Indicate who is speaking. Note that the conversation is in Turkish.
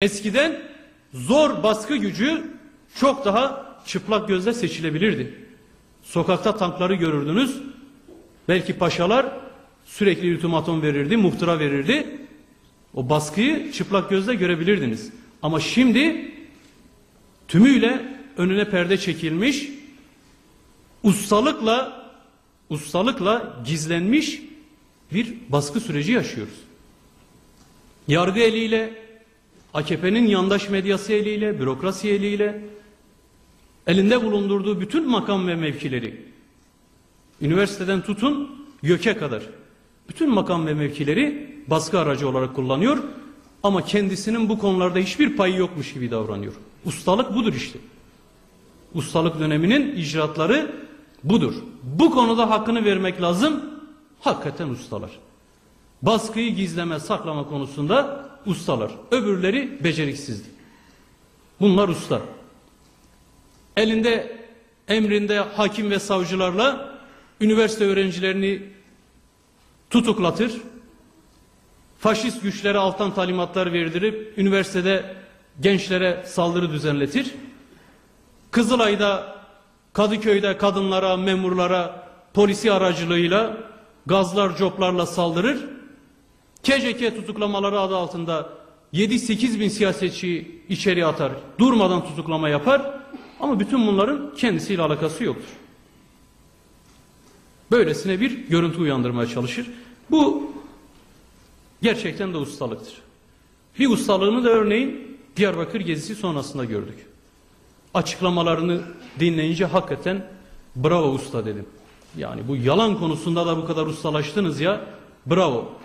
Speaker 1: Eskiden zor baskı gücü çok daha çıplak gözle seçilebilirdi. Sokakta tankları görürdünüz. Belki paşalar sürekli ultimatom verirdi, muhtıra verirdi. O baskıyı çıplak gözle görebilirdiniz. Ama şimdi tümüyle önüne perde çekilmiş, ustalıkla ustalıkla gizlenmiş bir baskı süreci yaşıyoruz. Yargı eliyle, AKP'nin yandaş medyası eliyle, bürokrasi eliyle, elinde bulundurduğu bütün makam ve mevkileri, üniversiteden tutun YÖK'e kadar, bütün makam ve mevkileri baskı aracı olarak kullanıyor ama kendisinin bu konularda hiçbir payı yokmuş gibi davranıyor. Ustalık budur işte. Ustalık döneminin icraatları budur. Bu konuda hakkını vermek lazım. Hakikaten ustalar. Baskıyı gizleme, saklama konusunda ustalar. Öbürleri beceriksizdi. Bunlar usta. Elinde emrinde hakim ve savcılarla üniversite öğrencilerini tutuklatır. Faşist güçlere alttan talimatlar verdirip üniversitede gençlere saldırı düzenletir. Kızılay'da, Kadıköy'de kadınlara, memurlara polisi aracılığıyla gazlar, coplarla saldırır. KCK tutuklamaları adı altında 7-8 bin siyasetçi içeri atar. Durmadan tutuklama yapar. Ama bütün bunların kendisiyle alakası yoktur. Böylesine bir görüntü uyandırmaya çalışır. Bu gerçekten de ustalıktır. Bir ustalığını da örneğin Diyarbakır gezisi sonrasında gördük. Açıklamalarını dinleyince hakikaten bravo usta dedim. Yani bu yalan konusunda da bu kadar ustalaştınız ya bravo.